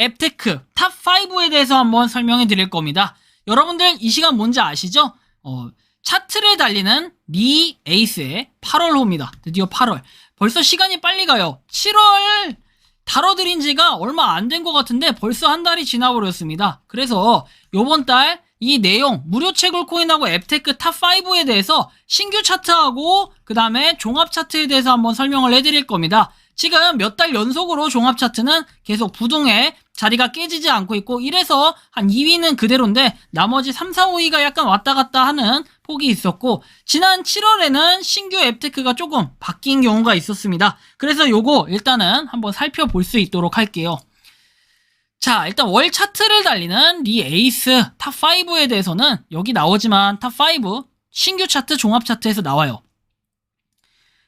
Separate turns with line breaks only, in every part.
앱테크 탑5에 대해서 한번 설명해 드릴 겁니다. 여러분들 이 시간 뭔지 아시죠? 어, 차트를 달리는 니 에이스의 8월 호입니다. 드디어 8월. 벌써 시간이 빨리 가요. 7월 다뤄드린 지가 얼마 안 된 것 같은데 벌써 한 달이 지나버렸습니다. 그래서 요번 달 이 내용 무료 채굴 코인하고 앱테크 탑5에 대해서 신규 차트하고 그 다음에 종합 차트에 대해서 한번 설명을 해드릴 겁니다. 지금 몇 달 연속으로 종합 차트는 계속 부동에 자리가 깨지지 않고 있고 1에서 한 2위는 그대로인데 나머지 3, 4, 5위가 약간 왔다 갔다 하는 폭이 있었고 지난 7월에는 신규 앱테크가 조금 바뀐 경우가 있었습니다. 그래서 요거 일단은 한번 살펴볼 수 있도록 할게요. 자, 일단 월 차트를 달리는 리 에이스 탑5에 대해서는 여기 나오지만 탑5 신규 차트 종합 차트에서 나와요.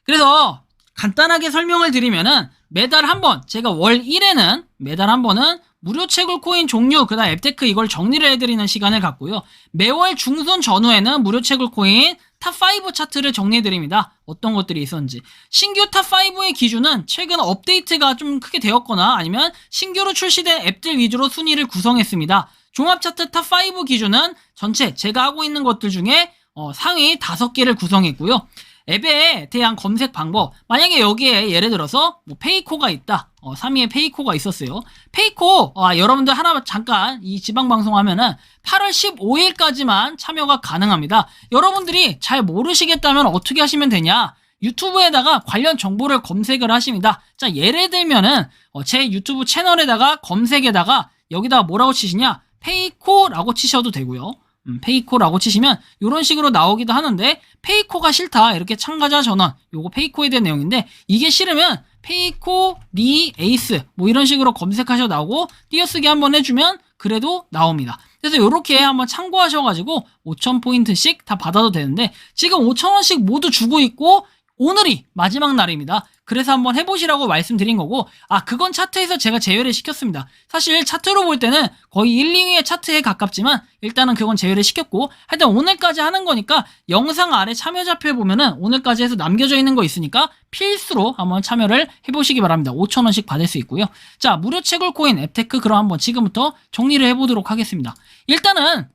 그래서 간단하게 설명을 드리면은 매달 한 번, 제가 월 1회는 매달 한 번은 무료 채굴 코인 종류, 그 다음 앱테크 이걸 정리를 해드리는 시간을 갖고요. 매월 중순 전후에는 무료 채굴 코인 탑5 차트를 정리해드립니다. 어떤 것들이 있었는지. 신규 탑5의 기준은 최근 업데이트가 좀 크게 되었거나 아니면 신규로 출시된 앱들 위주로 순위를 구성했습니다. 종합 차트 탑5 기준은 전체 제가 하고 있는 것들 중에 어, 상위 5개를 구성했고요. 앱에 대한 검색 방법. 만약에 여기에 예를 들어서 뭐 페이코가 있다. 어, 3위에 페이코가 있었어요. 페이코, 아, 여러분들 하나 잠깐 이 지방 방송 하면은 8월 15일까지만 참여가 가능합니다. 여러분들이 잘 모르시겠다면 어떻게 하시면 되냐? 유튜브에다가 관련 정보를 검색을 하십니다. 자, 예를 들면은 어, 제 유튜브 채널에다가 검색에다가 여기다가 뭐라고 치시냐? 페이코라고 치셔도 되고요. 음, 페이코라고 치시면 이런 식으로 나오기도 하는데 페이코가 싫다 이렇게 참가자 전원 요거 페이코에 대한 내용인데 이게 싫으면 페이코 리 에이스 뭐 이런 식으로 검색하셔 나오고 띄어쓰기 한번 해주면 그래도 나옵니다. 그래서 이렇게 한번 참고하셔가지고 5,000포인트씩 다 받아도 되는데 지금 5,000원씩 모두 주고 있고 오늘이 마지막 날입니다. 그래서 한번 해보시라고 말씀드린 거고, 아, 그건 차트에서 제가 제외를 시켰습니다. 사실 차트로 볼 때는 거의 1, 2위의 차트에 가깝지만, 일단은 그건 제외를 시켰고, 하여튼 오늘까지 하는 거니까, 영상 아래 참여자표에 보면은 오늘까지 해서 남겨져 있는 거 있으니까, 필수로 한번 참여를 해보시기 바랍니다. 5천원씩 받을 수 있고요. 자, 무료 채굴 코인 앱테크 그럼 한번 지금부터 정리를 해보도록 하겠습니다. 일단은,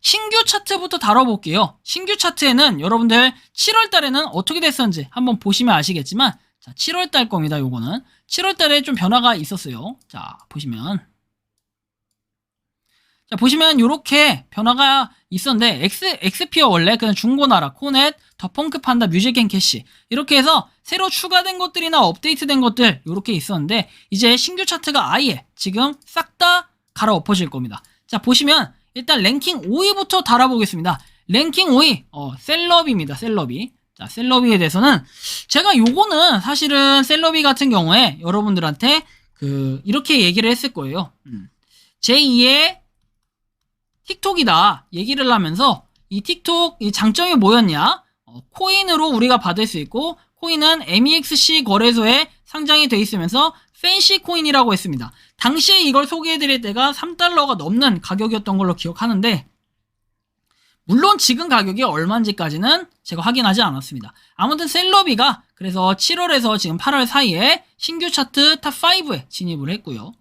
신규 차트부터 다뤄볼게요. 신규 차트에는 여러분들 7월 달에는 어떻게 됐었는지 한번 보시면 아시겠지만 자, 7월 달 겁니다. 요거는 7월 달에 좀 변화가 있었어요. 자, 보시면 자, 보시면 요렇게 변화가 있었는데 엑스 엑스피어 원래 그냥 중고나라, 코넷, 더펑크 판다, 뮤직 앤 캐시 이렇게 해서 새로 추가된 것들이나 업데이트된 것들 요렇게 있었는데 이제 신규 차트가 아예 지금 싹 다 갈아엎어질 겁니다. 자, 보시면 일단 랭킹 5위부터 달아보겠습니다. 랭킹 5위, 어, 셀럽입니다. 셀럽이. 자, 셀럽이에 대해서는 제가 요거는 사실은 셀럽이 같은 경우에 여러분들한테 그 이렇게 얘기를 했을 거예요. 음. 제2의 틱톡이다 얘기를 하면서 이 틱톡 이 장점이 뭐였냐? 어, 코인으로 우리가 받을 수 있고 코인은 MEXC 거래소에 상장이 돼 있으면서 팬시 코인이라고 했습니다. 당시에 이걸 소개해드릴 때가 3달러가 넘는 가격이었던 걸로 기억하는데 물론 지금 가격이 얼마인지까지는 제가 확인하지 않았습니다. 아무튼 셀러비가 그래서 7월에서 지금 8월 사이에 신규 차트 탑5에 진입을 했고요.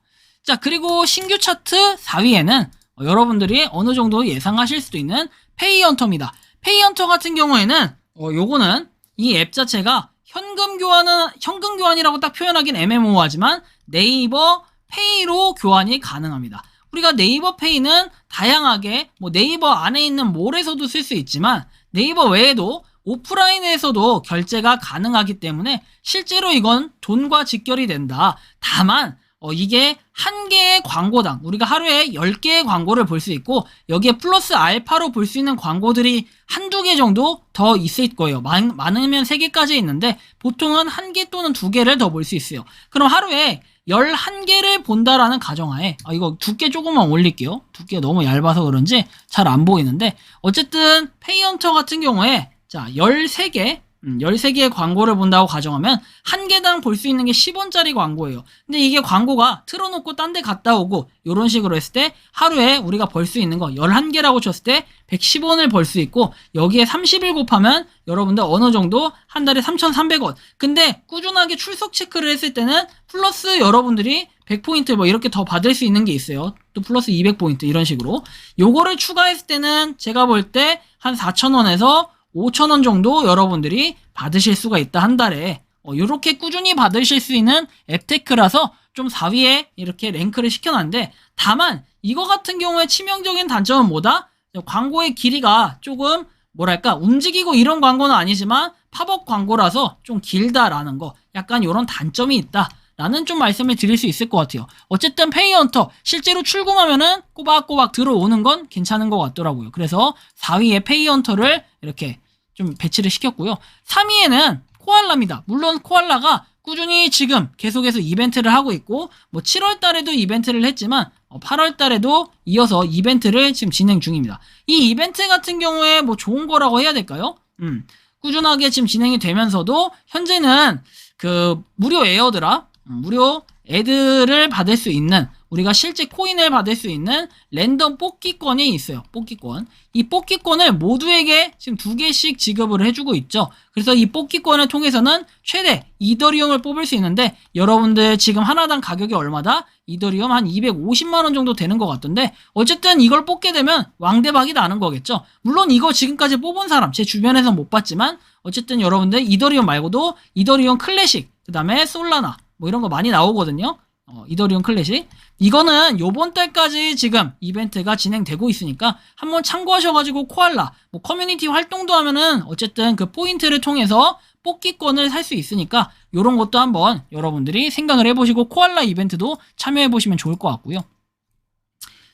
자 그리고 신규 차트 4위에는 여러분들이 어느 정도 예상하실 수도 있는 페이헌터입니다. 페이헌터 같은 경우에는 어, 요거는 이 앱 자체가 현금 교환은 현금 교환이라고 딱 표현하긴 애매모호하지만 네이버 페이로 교환이 가능합니다. 우리가 네이버 페이는 다양하게 뭐 네이버 안에 있는 몰에서도 쓸 수 있지만 네이버 외에도 오프라인에서도 결제가 가능하기 때문에 실제로 이건 돈과 직결이 된다. 다만 어, 이게 한 개의 광고당 우리가 하루에 10개의 광고를 볼 수 있고 여기에 플러스 알파로 볼 수 있는 광고들이 한두 개 정도 더 있을 거예요. 많, 많으면 3개까지 있는데 보통은 한 개 또는 두 개를 더 볼 수 있어요. 그럼 하루에 11개를 본다라는 가정하에 아 이거 두께 조금만 올릴게요. 두께 너무 얇아서 그런지 잘 안 보이는데 어쨌든 페이헌터 같은 경우에 자 13개 음, 13개의 광고를 본다고 가정하면 한 개당 볼 수 있는 게 10원짜리 광고예요. 근데 이게 광고가 틀어놓고 딴 데 갔다 오고 이런 식으로 했을 때 하루에 우리가 벌 수 있는 거 11개라고 쳤을 때 110원을 벌 수 있고 여기에 30일 곱하면 여러분들 어느 정도 한 달에 3,300원. 근데 꾸준하게 출석 체크를 했을 때는 플러스 여러분들이 100포인트 뭐 이렇게 더 받을 수 있는 게 있어요. 또 플러스 200포인트 이런 식으로. 요거를 추가했을 때는 제가 볼 때 한 4,000원에서 5,000원 정도 여러분들이 받으실 수가 있다 한 달에. 어, 요렇게 꾸준히 받으실 수 있는 앱테크라서 좀 4위에 이렇게 랭크를 시켜놨는데 다만 이거 같은 경우에 치명적인 단점은 뭐다? 광고의 길이가 조금 뭐랄까 움직이고 이런 광고는 아니지만 팝업 광고라서 좀 길다라는 거 약간 이런 단점이 있다. 라는 좀 말씀을 드릴 수 있을 것 같아요. 어쨌든 페이헌터 실제로 출금하면은 꼬박꼬박 들어오는 건 괜찮은 것 같더라고요. 그래서 4위에 페이헌터를 이렇게 좀 배치를 시켰고요. 3위에는 코알라입니다. 물론 코알라가 꾸준히 지금 계속해서 이벤트를 하고 있고 뭐 7월 달에도 이벤트를 했지만 8월 달에도 이어서 이벤트를 지금 진행 중입니다. 이 이벤트 같은 경우에 뭐 좋은 거라고 해야 될까요? 음. 꾸준하게 지금 진행이 되면서도 현재는 그 무료 에어드랍, 음, 무료 애들을 받을 수 있는 우리가 실제 코인을 받을 수 있는 랜덤 뽑기권이 있어요. 뽑기권. 이 뽑기권을 모두에게 지금 두 개씩 지급을 해주고 있죠. 그래서 이 뽑기권을 통해서는 최대 이더리움을 뽑을 수 있는데 여러분들 지금 하나당 가격이 얼마다? 이더리움 한 250만 원 정도 되는 것 같던데 어쨌든 이걸 뽑게 되면 왕대박이 나는 거겠죠. 물론 이거 지금까지 뽑은 사람 제 주변에서 못 봤지만 어쨌든 여러분들 이더리움 말고도 이더리움 클래식 그 다음에 솔라나 뭐 이런 거 많이 나오거든요. 어, 이더리움 클래식. 이거는 요번 달까지 지금 이벤트가 진행되고 있으니까 한번 참고하셔가지고 코알라 뭐 커뮤니티 활동도 하면은 어쨌든 그 포인트를 통해서 뽑기권을 살 수 있으니까 요런 것도 한번 여러분들이 생각을 해보시고 코알라 이벤트도 참여해보시면 좋을 것 같고요.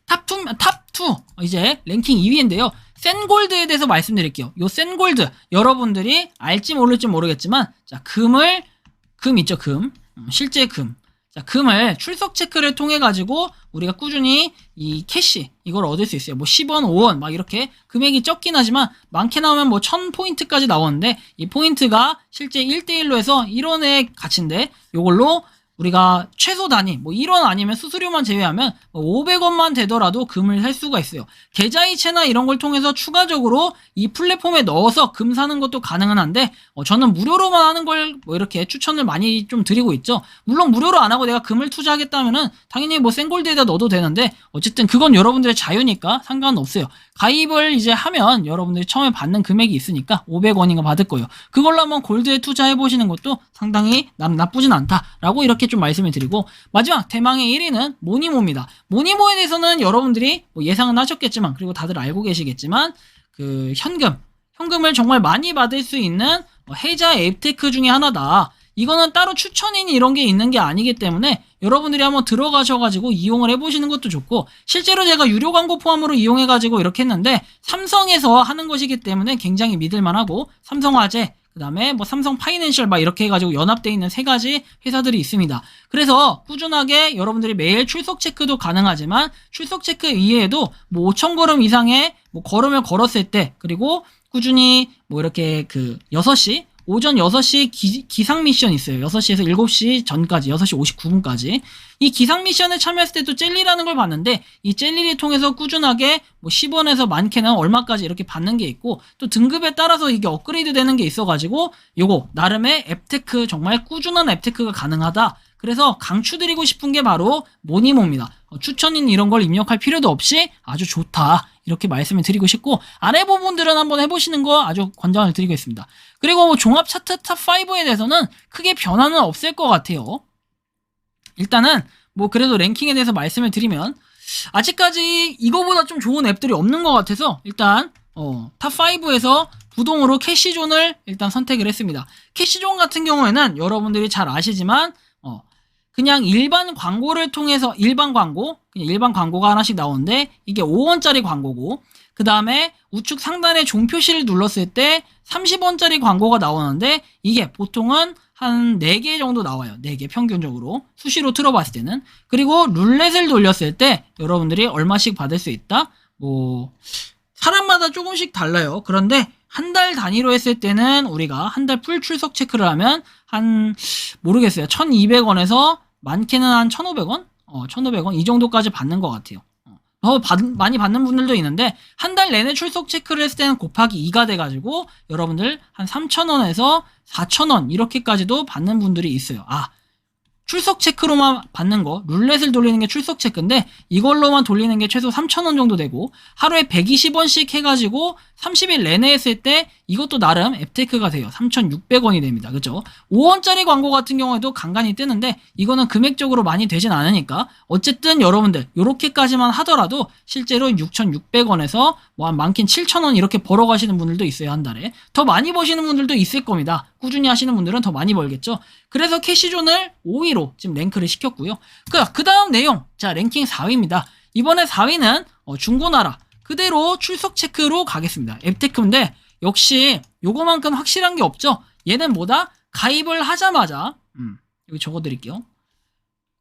탑2, 탑2 이제 랭킹 2위인데요. 센골드에 대해서 말씀드릴게요. 요 센골드 여러분들이 알지 모를지 모르겠지만 자 금을 금 있죠 금 음, 실제 금 자, 금을 출석 체크를 통해 가지고 우리가 꾸준히 이 캐시 이걸 얻을 수 있어요. 뭐 10원, 5원 막 이렇게 금액이 적긴 하지만 많게 나오면 뭐 1000포인트까지 나오는데 이 포인트가 실제 1대1로 해서 1원의 가치인데 요걸로 우리가 최소 단위 뭐 1원 아니면 수수료만 제외하면 뭐 500원만 되더라도 금을 살 수가 있어요. 계좌이체나 이런 걸 통해서 추가적으로 이 플랫폼에 넣어서 금 사는 것도 가능은 한데 어, 저는 무료로만 하는 걸 뭐 이렇게 추천을 많이 좀 드리고 있죠. 물론 무료로 안 하고 내가 금을 투자하겠다면은 당연히 뭐 생골드에다 넣어도 되는데 어쨌든 그건 여러분들의 자유니까 상관없어요. 가입을 이제 하면 여러분들이 처음에 받는 금액이 있으니까 500원인가 받을 거예요. 그걸로 한번 골드에 투자해 보시는 것도 상당히 나, 나쁘진 않다라고 이렇게 좀 말씀을 드리고 마지막 대망의 1위는 모니모입니다. 모니모에 대해서는 여러분들이 뭐 예상은 하셨겠지만 그리고 다들 알고 계시겠지만 그 현금 현금을 정말 많이 받을 수 있는 뭐 해자 앱테크 중에 하나다. 이거는 따로 추천인이 이런 게 있는 게 아니기 때문에 여러분들이 한번 들어가셔가지고 이용을 해보시는 것도 좋고 실제로 제가 유료 광고 포함으로 이용해가지고 이렇게 했는데 삼성에서 하는 것이기 때문에 굉장히 믿을만하고 삼성화재 그 다음에 뭐 삼성 파이낸셜 막 이렇게 해가지고 연합되어 있는 세 가지 회사들이 있습니다. 그래서 꾸준하게 여러분들이 매일 출석 체크도 가능하지만 출석 체크 이외에도 뭐 5천 걸음 이상의 뭐 걸음을 걸었을 때 그리고 꾸준히 뭐 이렇게 그 6시 오전 6시 기, 상 미션 있어요. 6시에서 7시 전까지, 6시 59분까지. 이 기상 미션에 참여했을 때도 젤리라는 걸 봤는데, 이 젤리를 통해서 꾸준하게 뭐 10원에서 많게는 얼마까지 이렇게 받는 게 있고, 또 등급에 따라서 이게 업그레이드 되는 게 있어가지고, 요거, 나름의 앱테크, 정말 꾸준한 앱테크가 가능하다. 그래서 강추드리고 싶은 게 바로 모니모입니다. 어, 추천인 이런 걸 입력할 필요도 없이 아주 좋다. 이렇게 말씀을 드리고 싶고 아래 부분들은 한번 해보시는 거 아주 권장을 드리고 있습니다. 그리고 뭐 종합 차트 탑5에 대해서는 크게 변화는 없을 것 같아요. 일단은 뭐 그래도 랭킹에 대해서 말씀을 드리면 아직까지 이거보다 좀 좋은 앱들이 없는 것 같아서 일단 어, 탑5에서 부동으로 캐시존을 일단 선택을 했습니다. 캐시존 같은 경우에는 여러분들이 잘 아시지만 어, 그냥 일반 광고를 통해서 일반 광고 그냥 일반 광고가 하나씩 나오는데 이게 5원짜리 광고고 그 다음에 우측 상단에 종표시를 눌렀을 때 30원짜리 광고가 나오는데 이게 보통은 한 4개 정도 나와요. 4개 평균적으로. 수시로 틀어봤을 때는. 그리고 룰렛을 돌렸을 때 여러분들이 얼마씩 받을 수 있다? 뭐, 사람마다 조금씩 달라요. 그런데 한 달 단위로 했을 때는 우리가 한 달 풀 출석 체크를 하면 한, 모르겠어요. 1200원에서 많게는 한 1500원? 어, 1500원? 이 정도까지 받는 것 같아요. 어, 더 받- 많이 받는 분들도 있는데 한 달 내내 출석 체크를 했을 때는 곱하기 2가 돼가지고 여러분들 한 3,000원에서 4,000원 이렇게까지도 받는 분들이 있어요. 아 출석 체크로만 받는 거 룰렛을 돌리는 게 출석 체크인데 이걸로만 돌리는 게 최소 3,000원 정도 되고 하루에 120원씩 해가지고 30일 내내 했을 때 이것도 나름 앱테크가 돼요. 3,600원이 됩니다. 그죠? 5원짜리 광고 같은 경우에도 간간히 뜨는데 이거는 금액적으로 많이 되진 않으니까 어쨌든 여러분들 요렇게까지만 하더라도 실제로 6,600원에서 뭐 한 많긴 7,000원 이렇게 벌어가시는 분들도 있어요 한 달에 더 많이 버시는 분들도 있을 겁니다 꾸준히 하시는 분들은 더 많이 벌겠죠? 그래서 캐시존을 5위로 지금 랭크를 시켰고요. 그, 그 다음 내용. 자 랭킹 4위입니다. 이번에 4위는 어, 중고나라. 그대로 출석 체크로 가겠습니다. 앱테크인데 역시 요거만큼 확실한 게 없죠? 얘는 뭐다? 가입을 하자마자 음, 여기 적어드릴게요.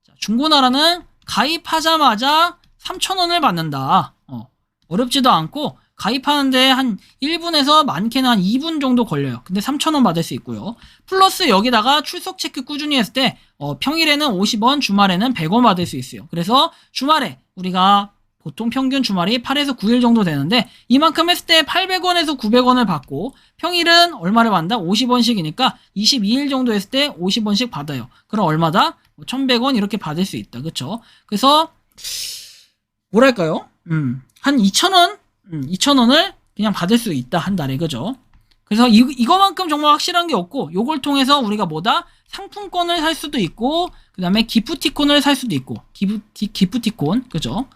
자, 중고나라는 가입하자마자 3,000원을 받는다. 어, 어렵지도 않고 가입하는데 한 1분에서 많게는 한 2분 정도 걸려요. 근데 3,000원 받을 수 있고요. 플러스 여기다가 출석 체크 꾸준히 했을 때 어, 평일에는 50원, 주말에는 100원 받을 수 있어요. 그래서 주말에 우리가 보통 평균 주말이 8에서 9일 정도 되는데 이만큼 했을 때 800원에서 900원을 받고 평일은 얼마를 받는다? 50원씩이니까 22일 정도 했을 때 50원씩 받아요. 그럼 얼마다? 1100원 이렇게 받을 수 있다. 그쵸? 그래서 뭐랄까요? 음, 한 2,000원? 음, 2,000원을 그냥 받을 수 있다. 한 달에. 그죠? 그래서 이, 이거만큼 정말 확실한 게 없고 요걸 통해서 우리가 뭐다? 상품권을 살 수도 있고 그 다음에 기프티콘을 살 수도 있고 기프티, 기프티콘 그죠?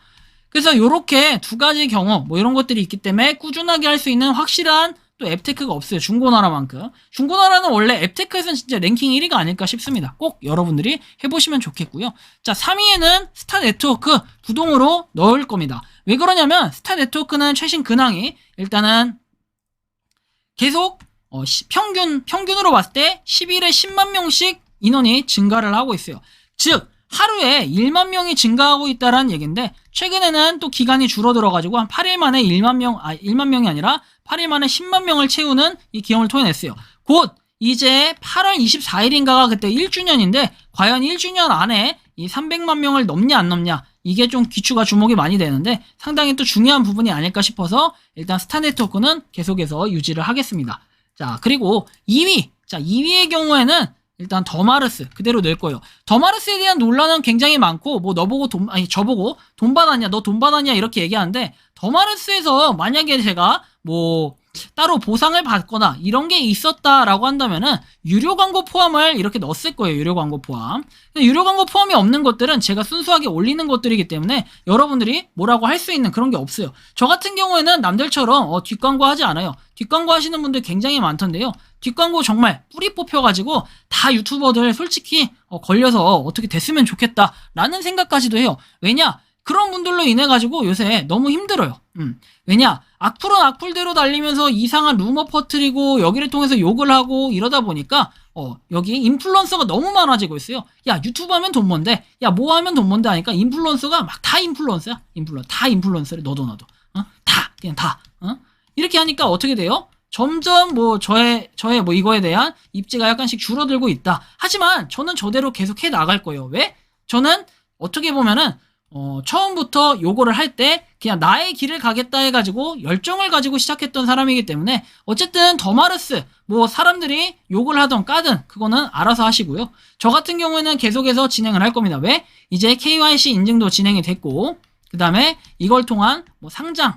그래서 요렇게 두 가지 경우 뭐 이런 것들이 있기 때문에 꾸준하게 할 수 있는 확실한 또 앱테크가 없어요. 중고나라만큼. 중고나라는 원래 앱테크에서는 진짜 랭킹 1위가 아닐까 싶습니다. 꼭 여러분들이 해보시면 좋겠고요. 자, 3위에는 스타 네트워크 부동으로 넣을 겁니다. 왜 그러냐면 스타 네트워크는 최신 근황이 일단은 계속 어, 시- 평균 평균으로 봤을 때 10일에 10만 명씩 인원이 증가를 하고 있어요. 즉 하루에 1만 명이 증가하고 있다라는 얘기인데 최근에는 또 기간이 줄어들어 가지고 한 8일 만에 1만 명 아 1만 명이 아니라 8일 만에 10만 명을 채우는 이 기염을 토해냈어요. 곧 이제 8월 24일인가가 그때 1주년인데 과연 1주년 안에 이 300만 명을 넘냐 안 넘냐 이게 좀 기추가 주목이 많이 되는데 상당히 또 중요한 부분이 아닐까 싶어서 일단 스타 네트워크는 계속해서 유지를 하겠습니다. 자 그리고 2위 자 2위의 경우에는 일단 더마르스 그대로 낼 거예요. 더마르스에 대한 논란은 굉장히 많고 뭐 너보고 돈 아니 저보고 돈 받았냐 너 돈 받았냐 이렇게 얘기하는데 더마르스에서 만약에 제가 뭐 따로 보상을 받거나 이런 게 있었다라고 한다면은 유료 광고 포함을 이렇게 넣었을 거예요. 유료 광고 포함. 유료 광고 포함이 없는 것들은 제가 순수하게 올리는 것들이기 때문에 여러분들이 뭐라고 할 수 있는 그런 게 없어요. 저 같은 경우에는 남들처럼 어, 뒷광고 하지 않아요. 뒷광고 하시는 분들 굉장히 많던데요. 뒷광고 정말 뿌리 뽑혀가지고 다 유튜버들 솔직히 어, 걸려서 어떻게 됐으면 좋겠다라는 생각까지도 해요. 왜냐? 그런 분들로 인해 가지고 요새 너무 힘들어요. 음. 왜냐? 악플은 악플대로 달리면서 이상한 루머 퍼뜨리고 여기를 통해서 욕을 하고 이러다 보니까 어, 여기 인플루언서가 너무 많아지고 있어요. 야, 유튜브 하면 돈 번데. 야, 뭐 하면 돈 번데 하니까 인플루언서가 막 다 인플루언서야. 인플루언 다 인플루언서래. 너도 너도. 어? 다 그냥 다. 어? 이렇게 하니까 어떻게 돼요? 점점 뭐 저의 저의 뭐 이거에 대한 입지가 약간씩 줄어들고 있다. 하지만 저는 저대로 계속 해 나갈 거예요. 왜? 저는 어떻게 보면은 어, 처음부터 요거를 할 때 그냥 나의 길을 가겠다 해가지고 열정을 가지고 시작했던 사람이기 때문에 어쨌든 더마르스 뭐 사람들이 욕을 하던 까든 그거는 알아서 하시고요. 저 같은 경우에는 계속해서 진행을 할 겁니다. 왜? 이제 KYC 인증도 진행이 됐고 그 다음에 이걸 통한 뭐 상장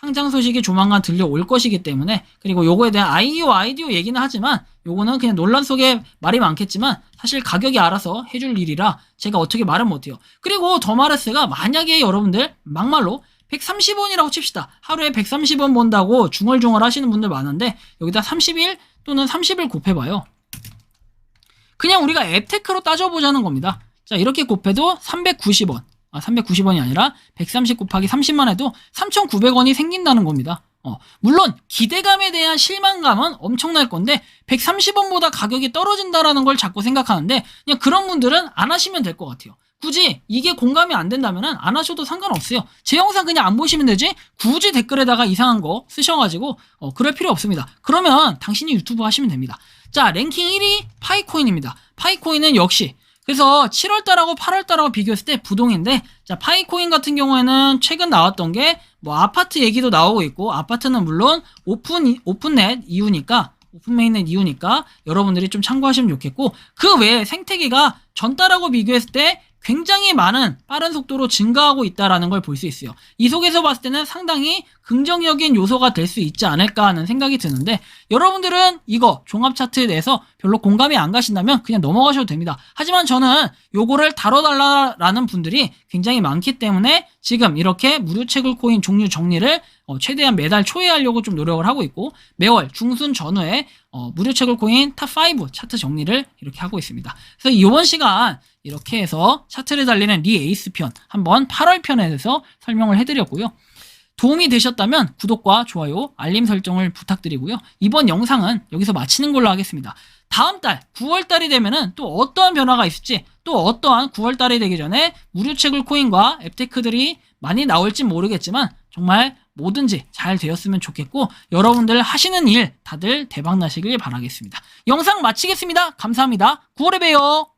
상장 소식이 조만간 들려올 것이기 때문에 그리고 요거에 대한 IEO, IDO 얘기는 하지만 요거는 그냥 논란 속에 말이 많겠지만 사실 가격이 알아서 해줄 일이라 제가 어떻게 말은 못해요. 그리고 더마르스가 만약에 여러분들 막말로 130원이라고 칩시다. 하루에 130원 번다고 중얼중얼 하시는 분들 많은데 여기다 30일 또는 30일 곱해봐요. 그냥 우리가 앱테크로 따져보자는 겁니다. 자 이렇게 곱해도 390원 아 390원이 아니라 130 곱하기 30만 해도 3,900원이 생긴다는 겁니다. 어, 물론 기대감에 대한 실망감은 엄청날 건데 130원보다 가격이 떨어진다라는 걸 자꾸 생각하는데 그냥 그런 분들은 안 하시면 될 것 같아요. 굳이 이게 공감이 안 된다면 안 하셔도 상관없어요. 제 영상 그냥 안 보시면 되지 굳이 댓글에다가 이상한 거 쓰셔가지고 어, 그럴 필요 없습니다. 그러면 당신이 유튜브 하시면 됩니다. 자 랭킹 1위 파이코인입니다. 파이코인은 역시 그래서 7월달하고 8월달하고 비교했을 때 부동인데 자 파이코인 같은 경우에는 최근 나왔던 게 뭐 아파트 얘기도 나오고 있고 아파트는 물론 오픈 오픈넷 이유니까 오픈 메인넷 이유니까 여러분들이 좀 참고하시면 좋겠고 그 외에 생태계가 전달하고 비교했을 때 굉장히 많은 빠른 속도로 증가하고 있다라는 걸 볼 수 있어요. 이 속에서 봤을 때는 상당히 긍정적인 요소가 될 수 있지 않을까 하는 생각이 드는데 여러분들은 이거 종합 차트에 대해서 별로 공감이 안 가신다면 그냥 넘어가셔도 됩니다. 하지만 저는 요거를 다뤄달라라는 분들이 굉장히 많기 때문에 지금 이렇게 무료 채굴 코인 종류 정리를 어, 최대한 매달 초에 하려고 좀 노력을 하고 있고 매월 중순 전후에 어, 무료 채굴 코인 탑5 차트 정리를 이렇게 하고 있습니다. 그래서 이번 시간 이렇게 해서 차트를 달리는 리 에이스 편 한번 8월 편에 대해서 설명을 해드렸고요. 도움이 되셨다면 구독과 좋아요, 알림 설정을 부탁드리고요. 이번 영상은 여기서 마치는 걸로 하겠습니다. 다음 달 9월 달이 되면은 또 어떠한 변화가 있을지 또 어떠한 9월 달이 되기 전에 무료 채굴 코인과 앱테크들이 많이 나올지 모르겠지만 정말 뭐든지 잘 되었으면 좋겠고 여러분들 하시는 일 다들 대박 나시길 바라겠습니다. 영상 마치겠습니다. 감사합니다. 9월에 봬요.